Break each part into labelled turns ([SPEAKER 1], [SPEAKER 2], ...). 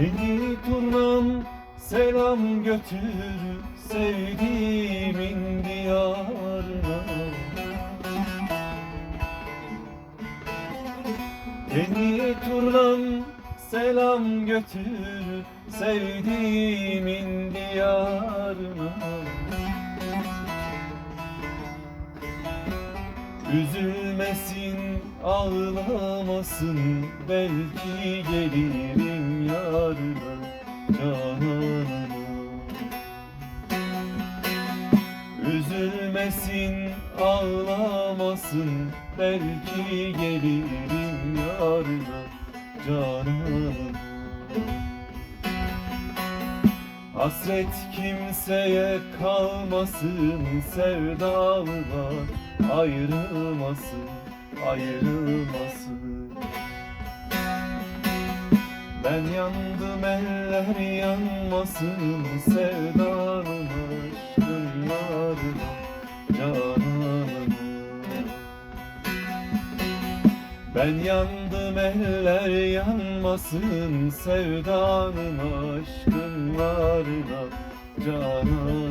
[SPEAKER 1] Yeni turnam selam götür sevdiğimin diyarına. Yeni turnam selam götür sevdiğimin diyarına. Üzülmesin, ağlamasın Belki gelirim yarına cananıma Üzülmesin, ağlamasın Belki gelirim yarına cananıma Hasret kimseye kalmasın sevdalılar ayrılmasın ayrılmasın Ben yandım eller yanmasın sevdanın aşkın yarına cananıma ben yandım eller yanmasın sevdanın aşkın varına cananıma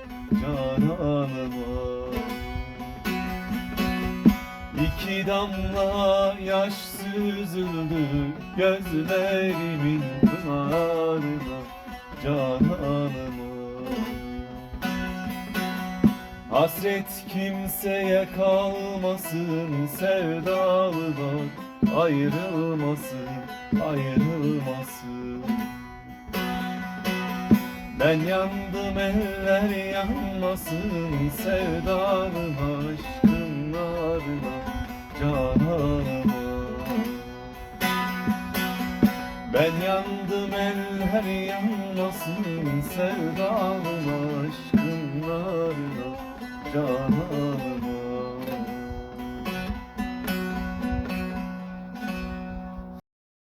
[SPEAKER 1] cananıma İki damla yaş süzüldü gözlerimin pınarına cananıma Hasret kimseye kalmasın sevdalılar ayrılmasın ayrılmasın ben yandım eller yanmasın sevdanın aşkın narına cananıma Ben yandım eller yanmasın sevdanın aşkın narına cananıma